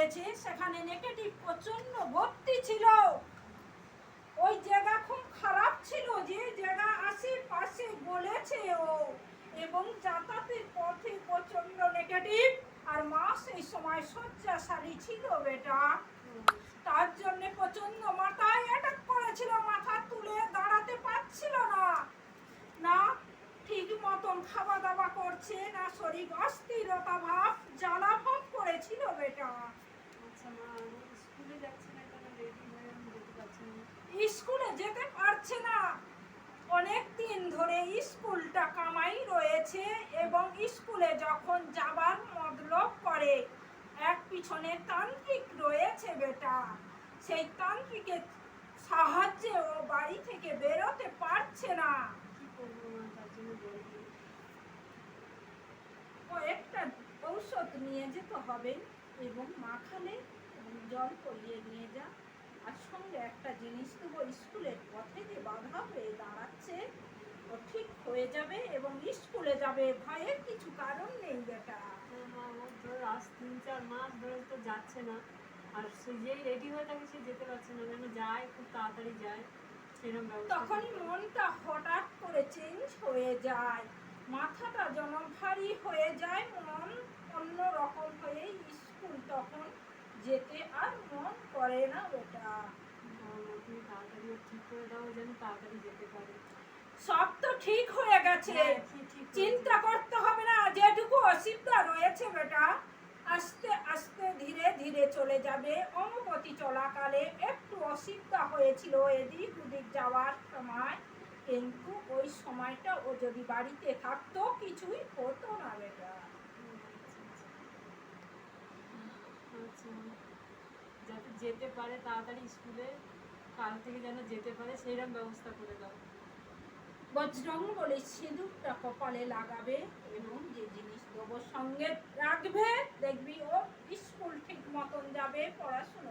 করেছে, সেখানে নেগেটিভ প্রচণ্ড ভর্তি ছিল। ওই জায়গা খুব খারাপ ছিল যে জায়গা আশেপাশে বলেছে ও এবং যাতায়াতের পথে প্রচণ্ড নেগেটিভ আর মা সেই সময় শয্যাশালী ছিল বেটা। তার জন্য প্রচণ্ড মাথায় অ্যাটাক করেছিল, মাথা তুলে দাঁড়াতে পারছিল না। না, ঠিক মতন খাওয়া দাওয়া করছে, না শরীর অস্থিরতা ভাব, জ্বালা ভাব করেছিল বেটা। স্কুলে যেতে পারছি না। অনেক দিন ধরে স্কুলটা কামাই রয়েছে এবং স্কুলে যখন যাবার মতলব করে, এক পিছনে তান্ত্রিক রয়েছে বেটা। সেই তান্ত্রিকের সাহায্যে ও বাড়ি থেকে বেরোতে পারছে না। কয়েকটা ঔষধ নিয়ে যেতে হবে। এবং মাখানে এবং জল পরিয়ে নিয়ে যা। আর সঙ্গে একটা জিনিস দেবো স্কুলের পথে যে বাধা হয়ে দাঁড়াচ্ছে ও ঠিক হয়ে যাবে এবং স্কুলে যাবে। ভয়ের কিছু কারণ নেই বেটা। হ্যাঁ আজ তিন চার মাস ধরে তো যাচ্ছে না। আর সে যেই রেডি হয়ে থাকে সে যেতে পারছে না। যেন যায় খুব তাড়াতাড়ি যায় সেরকম হবে। মনটা হঠাৎ করে চেঞ্জ হয়ে যায়। মাথাটা যেন ভারী হয়ে যায় মন অন্য রকম হয়ে স্কুল তখন যেতে আর মন করে না বেটা বাবা, তুমি তাড়াতাড়ি ঠিক করে দাও যেন তাড়াতাড়ি যেতে পারে। সব তো ঠিক হয়ে গেছে। হ্যাঁ, ঠিক ঠিক করে চিন্তা করতে হবে না যেটুকু অসুবিধা রয়েছে বেটা আস্তে আস্তে ধীরে ধীরে চলে যাবে। অনুমতি চলাকালে একটু অসুবিধা হয়েছিল এদিক ওদিক যাওয়ার সময় কিন্তু ওই সময়টা ও যদি বাড়িতে থাকতো কিছুই হতো না বেটা। আচ্ছা। যাতে যেতে পারে তাড়াতাড়ি স্কুলে, কাল থেকে যেন যেতে পারে সেইরকম ব্যবস্থা করে দাও। বজরং বলে সিঁদুরটা কপালে লাগাবে এবং যে জিনিস দেবো সঙ্গে রাখবে, দেখবি ও স্কুল ঠিক মতন যাবে, পড়াশুনো